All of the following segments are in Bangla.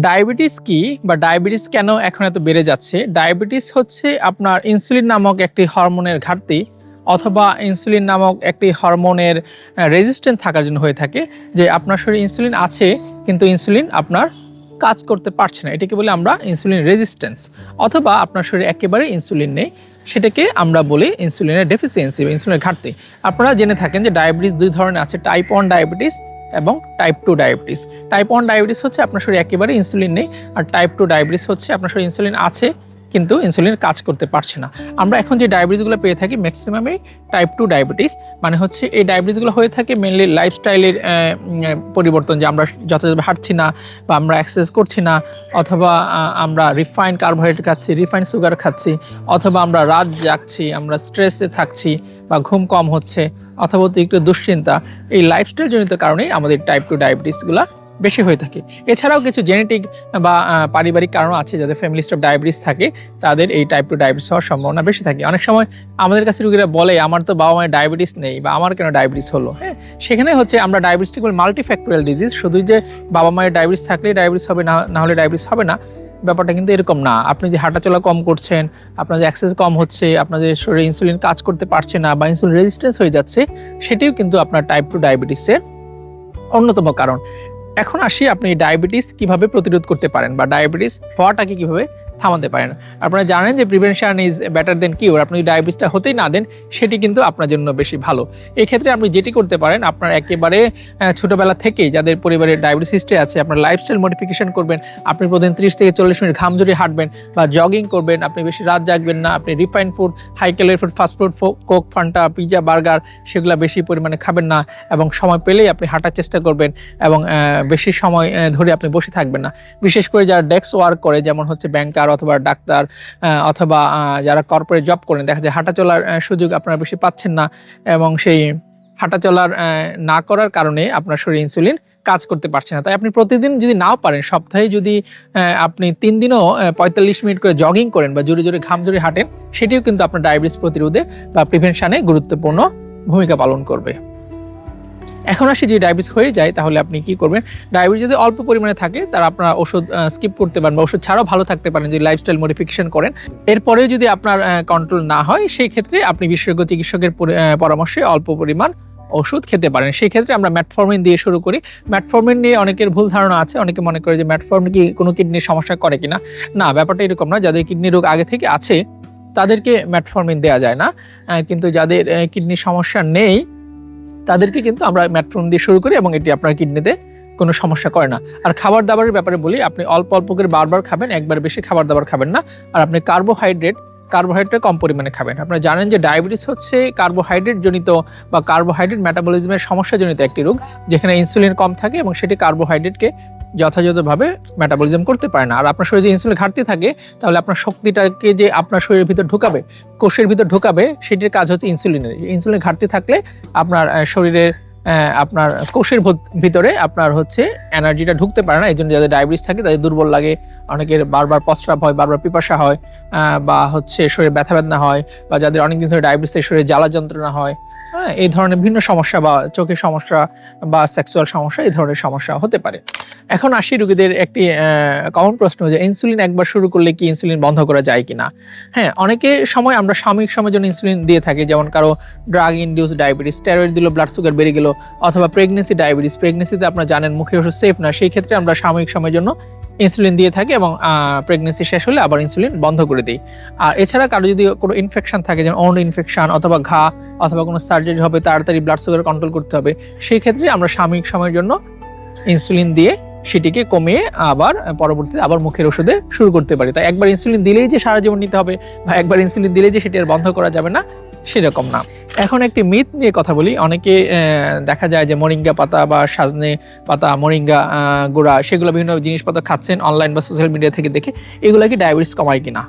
ডায়াবেটিস কি বা ডায়াবেটিস কেন এখন এত বেড়ে যাচ্ছে? ডায়াবেটিস হচ্ছে আপনার ইনসুলিন নামক একটি হরমোনের ঘাটতি অথবা ইনসুলিন নামক একটি হরমোনের রেজিস্ট্যান্ট থাকার জন্য হয়ে থাকে যে আপনার শরীরে ইনসুলিন আছে কিন্তু ইনসুলিন আপনার কাজ করতে পারছে না। এটাকে বলে আমরা ইনসুলিন রেজিস্ট্যান্স অথবা আপনার শরীরে একেবারে ইনসুলিন নেই। সেটাকে আমরা বলি ইনসুলিনের ডেফিসিয়েন্সি বা ইনসুলিনের ঘাটতি। আপনারা জেনে থাকেন যে ডায়াবেটিস দুই ধরনের আছে টাইপ ওয়ান ডায়াবেটিস এবং type two diabetes type one diabetes হচ্ছে আপনার শরীরে একেবারে ইনসুলিন নেই, আর টাইপ টু ডায়াবেটিস হচ্ছে আপনার শরীরে ইনসুলিন আছে, কিন্তু ইনসুলিন কাজ করতে পারছে না। আমরা এখন যে ডায়াবেটিসগুলো পেয়ে থাকি ম্যাক্সিমামই টাইপ টু ডায়াবেটিস মানে হচ্ছে এই ডায়াবেটিসগুলো হয়ে থাকে মেনলি লাইফস্টাইলের পরিবর্তন, যে আমরা যথাযথভাবে হাঁটছি না, বা আমরা এক্সারসাইজ করছি না, অথবা আমরা রিফাইন্ড কার্বোহাইড্রেট খাচ্ছি রিফাইন্ড সুগার খাচ্ছি, অথবা আমরা রাত জাগছি, আমরা স্ট্রেসে থাকছি, বা ঘুম কম হচ্ছে অথবা অতিরিক্ত দুশ্চিন্তা এই লাইফস্টাইলজনিত কারণেই আমাদের টাইপ টু ডায়াবেটিসগুলো বেশি হয়ে থাকে। এছাড়াও কিছু জেনেটিক বা পারিবারিক কারণ আছে যাদের ফ্যামিলি অফ ডায়াবেটিস থাকে, তাদের এই টাইপ টু ডায়াবেটিস হওয়ার সম্ভাবনা বেশি থাকে। অনেক সময় আমাদের কাছে রুগীরা বলে, আমার তো বাবা মায়ের ডায়াবেটিস নেই বা আমার কেন ডায়াবেটিস হলো? হ্যাঁ সেখানে হচ্ছে আমরা ডায়াবেটিসটি বলি মাল্টিফ্যাক্টোরিয়াল ডিজিজ শুধু যে বাবা মায়ের ডায়াবেটিস থাকলেই ডায়াবেটিস হবে, না না হলে ডায়াবেটিস হবে না, ব্যাপারটা কিন্তু এরকম না। আপনি যে হাঁটাচলা কম করছেন, আপনার যে অ্যাক্সেস কম হচ্ছে, আপনার যে শরীরে ইনসুলিন কাজ করতে পারছে না বা ইনসুলিন রেজিস্ট্যান্স হয়ে যাচ্ছে, সেটিও কিন্তু আপনার টাইপ টু ডায়াবেটিসের অন্যতম কারণ। এখন আসি আপনি ডায়াবেটিস কীভাবে প্রতিরোধ করতে পারেন বা ডায়াবেটিস হওয়াটাকে কীভাবে থামাতে পারেন। আপনারা জানেন যে prevention is better than cure আপনি ডায়াবেটিসটা হতেই না দেন, সেটি কিন্তু আপনার জন্য বেশি ভালো। এই ক্ষেত্রে আপনি যেটি করতে পারেন, আপনার একেবারে ছোটবেলা থেকেই যাদের পরিবারের ডায়াবেটিস হিস্ট্রি আছে, আপনার লাইফস্টাইল মডিফিকেশন করবেন, আপনি প্রতিদিন ত্রিশ থেকে চল্লিশ মিনিট ঘাম হাঁটবেন বা জগিং করবেন, আপনি বেশি রাত জাগবেন না, আপনি refine food high calorie food fast food coke Fanta pizza burger সেগুলো বেশি পরিমাণে খাবেন না এবং সময় পেলেই আপনি হাঁটার চেষ্টা করবেন এবং বেশি সময় ধরে আপনি বসে থাকবেন না। বিশেষ করে যারা ডেস্ক ওয়ার্ক করে, যেমন হচ্ছে ব্যাংকার অথবা ডাক্তার অথবা যারা কর্পোরেট জব করেন, দেখা যায় হাঁটা চলার সুযোগ আপনারা বেশি পাচ্ছেন না এবং সেই হাঁটা চলার না করার কারণে আপনার শরীরে ইনসুলিন কাজ করতে পারছে না। তাই আপনি প্রতিদিন যদি নাও পারেন, সপ্তাহে যদি আপনি তিন দিনও পঁয়তাল্লিশ মিনিট করে জগিং করেন বা জোরে জোরে ঘাম জোরে হাঁটেন, সেটিও কিন্তু আপনার ডায়াবেটিস প্রতিরোধে বা প্রিভেনশনে গুরুত্বপূর্ণ ভূমিকা পালন করবে। এখন আসি যদি ডায়াবেটিস হয়ে যায়, তাহলে আপনি কি করবেন? ডায়াবেটিস যদি অল্প পরিমাণে থাকে তার আপনারা ওষুধ স্কিপ করতে পারেন বা ওষুধ ছাড়াও ভালো থাকতে পারেন যদি লাইফস্টাইল মডিফিকেশন করেন। এরপরেও যদি আপনার কন্ট্রোল না হয়, সেই ক্ষেত্রে আপনি বিশেষজ্ঞ চিকিৎসকের পরামর্শে অল্প পরিমাণ ওষুধ খেতে পারেন। সেই ক্ষেত্রে আমরা ম্যাটফর্মিন দিয়ে শুরু করি। ম্যাটফর্মিন নিয়ে অনেকের ভুল ধারণা আছে। অনেকে মনে করে যে ম্যাটফর্মিন কি কোনো কিডনির সমস্যা করে কিনা? না, ব্যাপারটা এরকম না। যাদের কিডনি রোগ আগে থেকে আছে, তাদেরকে ম্যাটফর্মিন দেওয়া যায় না। কিন্তু যাদের কিডনির সমস্যা নেই তাদেরকে কিন্তু আমরা ম্যাট্রন দিয়ে শুরু করি এবং এটি আপনার কিডনিতে কোনো সমস্যা করে না। আর খাবার দাবারের ব্যাপারে বলি, আপনি অল্প অল্প করে বারবার খাবেন, একবার বেশি খাবার দাবার খাবেন না। আর আপনি কার্বোহাইড্রেট কার্বোহাইড্রেট কম পরিমাণে খাবেন। আপনারা জানেন যে ডায়াবেটিস হচ্ছে কার্বোহাইড্রেট জনিত বা কার্বোহাইড্রেট মেটাবলিজমের সমস্যাজনিত একটি রোগ, যেখানে ইনসুলিন কম থাকে এবং সেটি কার্বোহাইড্রেটকে যথাযথভাবে মেটাবলিজম করতে পারে না। আর আপনার শরীরে যদি ইনসুলিন ঘাটতি থাকে, তাহলে আপনার শক্তিটাকে যে আপনার শরীরের ভিতর ঢুকাবে, কোষের ভিতর ঢুকাবে, সেটির কাজ হচ্ছে ইনসুলিনের ইনসুলিন ঘাটতি থাকলে আপনার শরীরের আপনার কোষের ভত- ভিতরে আপনার হচ্ছে এনার্জিটা ঢুকতে পারে না। এই জন্য যাদের ডায়াবেটিস থাকে, তাদের দুর্বল লাগে। অনেকের বারবার প্রস্রাব হয়, বারবার পিপাসা হয় বা হচ্ছে শরীরে ব্যথা বেদনা হয়, বা যাদের অনেকদিন ধরে ডায়াবেটিস শরীরে জ্বালা যন্ত্রণা হয় হ্যাঁ এই ধরনের বিভিন্ন সমস্যা বা চোখের সমস্যা বা সেক্সুয়াল সমস্যা, এই ধরনের সমস্যা হতে পারে। এখন আসি রোগীদের একটি কমন প্রশ্ন যে ইনসুলিন একবার শুরু করলে কি ইনসুলিন বন্ধ করা যায় কিনা? হ্যাঁ অনেকে সময় আমরা সাময়িক সময়ের জন্য ইনসুলিন দিয়ে থাকি, যেমন কারও ড্রাগ ইনডিউস ডায়াবেটিস স্টেরয়েড দিল ব্লাড সুগার বেড়ে গেল, অথবা প্রেগনেন্সি ডায়াবেটিস প্রেগনেন্সিতে আপনারা জানেন মুখে ওষুধ সেফ না, সেই ক্ষেত্রে আমরা সাময়িক সময়ের জন্য ইনসুলিন দিয়ে থাকি এবং প্রেগনেন্সি শেষ হলে আবার ইনসুলিন বন্ধ করে দিই। আর এছাড়া কারও যদি কোনো ইনফেকশন থাকে, যেমন অন্য ইনফেকশন অথবা ঘা অথবা কোনো সার্জারি হবে, তাড়াতাড়ি ব্লাড সুগার কন্ট্রোল করতে হবে, সেই ক্ষেত্রে আমরা সাময়িক সময়ের জন্য ইনসুলিন দিয়ে সেটিকে কমিয়ে আবার পরবর্তীতে আবার মুখের ওষুধে শুরু করতে পারি। তাই একবার ইনসুলিন দিলেই যে সারা জীবন নিতে হবে বা একবার ইনসুলিন দিলেই যে সেটি আর বন্ধ করা যাবে না, সেরকম না। এখন একটি মিথ নিয়ে কথা বলি। অনেকে দেখা যায় যে মরিঙ্গা পাতা বা সাজনে পাতা, মরিঙ্গা গোড়া, সেগুলো বিভিন্ন জিনিসপত্র খাচ্ছেন অনলাইন বা সোশ্যাল মিডিয়া থেকে দেখে। এগুলো কি ডায়াবেটিস কমায় কিনা?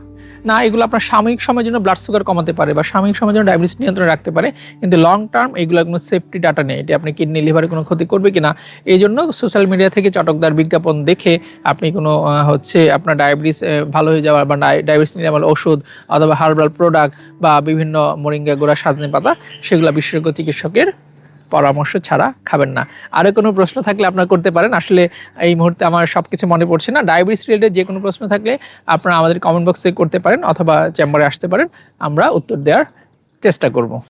না, এগুলো আপনার সাময়িক সময়ের জন্য ব্লাড সুগার কমাতে পারে বা সাময়িক সময়ের জন্য ডায়াবেটিস নিয়ন্ত্রণে রাখতে পারে, কিন্তু লং টার্ম এগুলো কোনো সেফটি ডাটা নেই। এটি আপনি কিডনি লিভারে কোনো ক্ষতি করবে কি না এই জন্য সোশ্যাল মিডিয়া থেকে চটকদার বিজ্ঞাপন দেখে আপনি কোনো হচ্ছে আপনার ডায়াবেটিস ভালো হয়ে যাওয়ার বা ডায়াবেটিস নিরামল ওষুধ অথবা হার্বাল প্রোডাক্ট বা বিভিন্ন মরিঙ্গা গোড়া, সাজনে পাতা, সেগুলো বিশেষজ্ঞ চিকিৎসকের পরামর্শ ছাড়া খাবেন না। আরও কোনো প্রশ্ন থাকলে আপনারা করতে পারেন। আসলে এই মুহূর্তে আমার সব কিছু মনে পড়ছে না। ডায়াবেটিস রিলেটেড যে কোনো প্রশ্ন থাকলে আপনারা আমাদের কমেন্ট বক্সে করতে পারেন অথবা চেম্বারে আসতে পারেন। আমরা উত্তর দেওয়ার চেষ্টা করব।